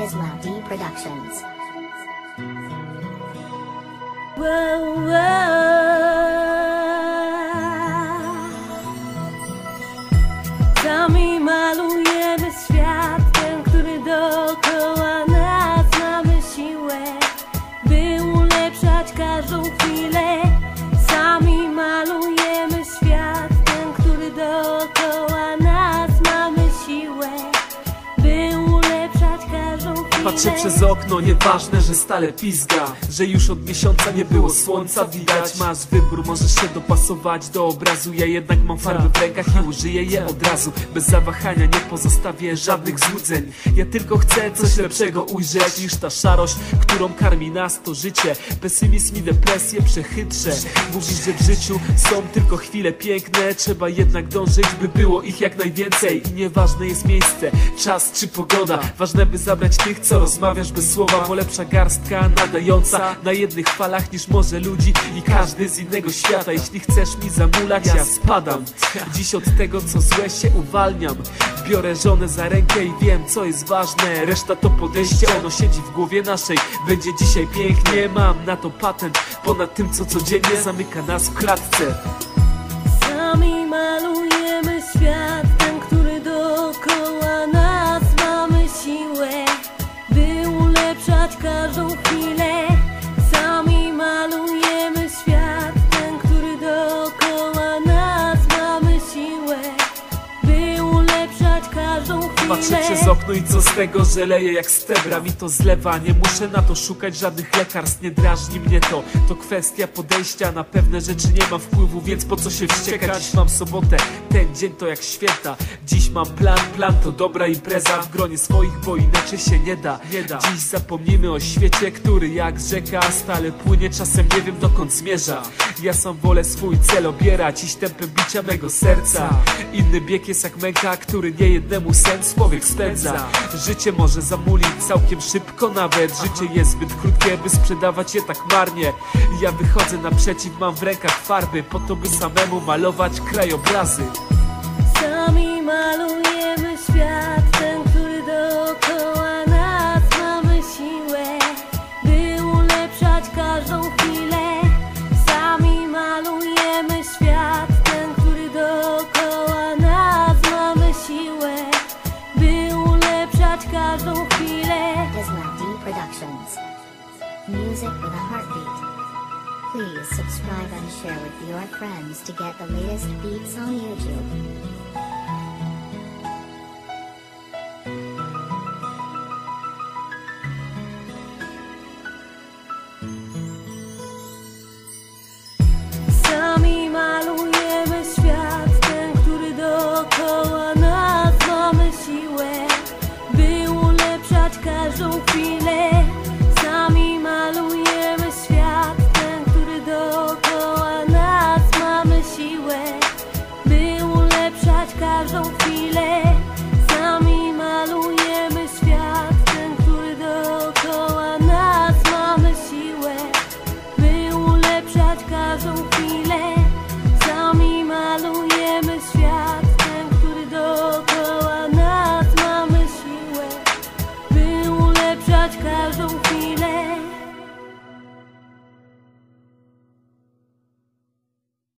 Islam D Productions. Wow, wow. Sami malujemy świat, ten, który dookoła nas mamy siłę, by ulepszać każdą chwilę. Patrzę przez okno, nieważne, że stale pizga Że już od miesiąca nie było słońca widać. Masz wybór, możesz się dopasować do obrazu. Ja jednak mam farby w rękach i użyję je od razu. Bez zawahania nie pozostawię żadnych złudzeń. Ja tylko chcę coś lepszego ujrzeć Niż ta szarość, którą karmi nas to życie. Pesymizm i depresję przechytrzę Mówisz, że w życiu są tylko chwile piękne. Trzeba jednak dążyć, by było ich jak najwięcej. I nieważne jest miejsce, czas czy pogoda. Ważne by zabrać tych, co rozmawiasz bez słowa Bo lepsza garstka nadająca na jednych falach Niż może ludzi i każdy z innego świata. Jeśli chcesz mi zamulać, ja spadam. Dziś od tego, co złe się uwalniam. Biorę żonę za rękę i wiem, co jest ważne. Reszta to podejście, ono siedzi w głowie naszej. Będzie dzisiaj pięknie, mam na to patent. Ponad tym, co codziennie zamyka nas w klatce Patrzę przez okno i co z tego, że leje jak stebra. Mi to zlewa, nie muszę na to szukać żadnych lekarstw Nie drażni mnie to, to kwestia podejścia Na pewne rzeczy nie mam wpływu, więc po co się wściekać? Dziś mam sobotę, ten dzień to jak święta. Dziś mam plan, plan to dobra impreza. W gronie swoich, bo inaczej się nie da. Dziś zapomnimy o świecie, który jak rzeka Stale płynie, czasem nie wiem dokąd zmierza. Ja sam wolę swój cel obierać Iść tempem bicia mego serca. Inny bieg jest jak męka, który nie jednemu sens człowiek spędza. Życie może zamulić całkiem szybko nawet. Życie jest zbyt krótkie, by sprzedawać je tak marnie. Ja wychodzę naprzeciw, mam w rękach farby Po to, by samemu malować krajobrazy. Sami malujemy Productions. Music with a heartbeat. Please subscribe and share with your friends to get the latest beats on YouTube. Sami malujemy